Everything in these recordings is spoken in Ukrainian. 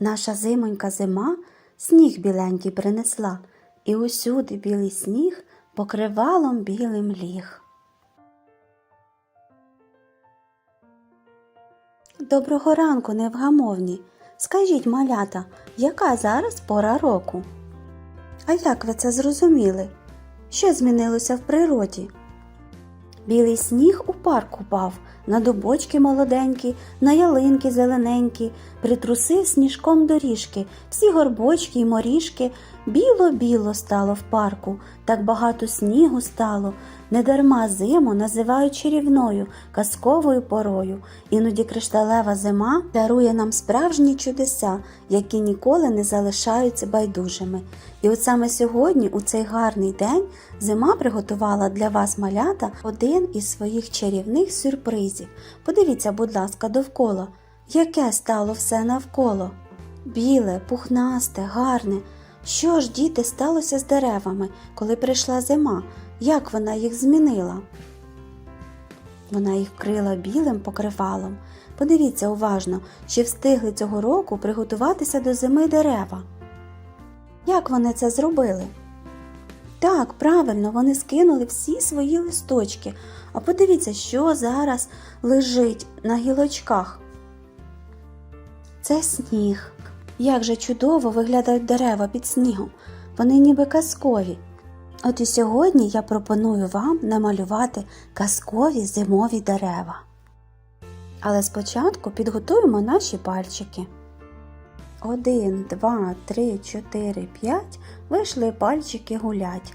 Наша зимонька зима сніг біленький принесла, і усюди білий сніг покривалом білим ліг. Доброго ранку, невгамовні. Скажіть, малята, яка зараз пора року? А як ви це зрозуміли? Що змінилося в природі? Білий сніг у парк упав, на дубочки молоденькі, на ялинки зелененькі, притрусив сніжком доріжки, всі горбочки й моріжки. Біло-біло стало в парку, так багато снігу стало. Недарма зиму називають чарівною, казковою порою. Іноді кришталева зима дарує нам справжні чудеса, які ніколи не залишаються байдужими. І от саме сьогодні, у цей гарний день, зима приготувала для вас малята один із своїх чарівних сюрпризів. Подивіться, будь ласка, довкола, яке стало все навколо. Біле, пухнасте, гарне. Що ж, діти, сталося з деревами, коли прийшла зима? Як вона їх змінила? Вона їх вкрила білим покривалом. Подивіться уважно, чи встигли цього року приготуватися до зими дерева. Як вони це зробили? Так, правильно, вони скинули всі свої листочки. А подивіться, що зараз лежить на гілочках. Це сніг. Як же чудово виглядають дерева під снігом. Вони ніби казкові. От і сьогодні я пропоную вам намалювати казкові зимові дерева. Але спочатку підготуємо наші пальчики. Один, два, три, чотири, п'ять. Вийшли пальчики гулять.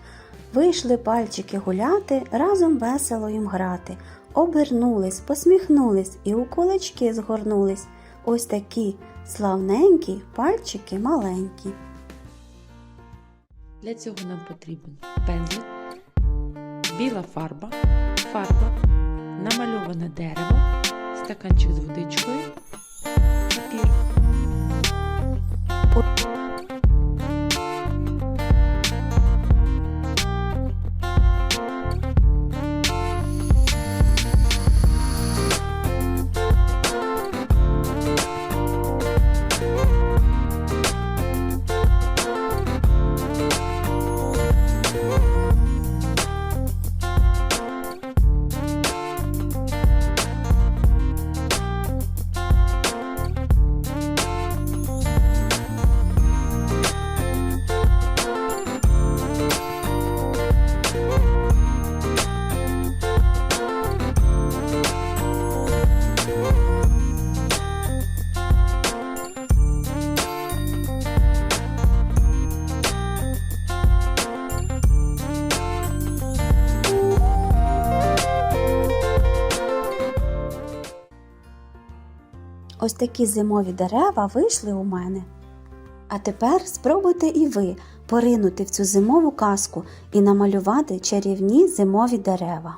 Вийшли пальчики гуляти, разом весело їм грати. Обернулись, посміхнулись і у кулачки згорнулись. Ось такі славненькі пальчики маленькі. Для цього нам потрібен пензлик, біла фарба, фарба, намальоване дерево, стаканчик з водичкою, Ось такі зимові дерева вийшли у мене. А тепер спробуйте і ви поринути в цю зимову казку і намалювати чарівні зимові дерева.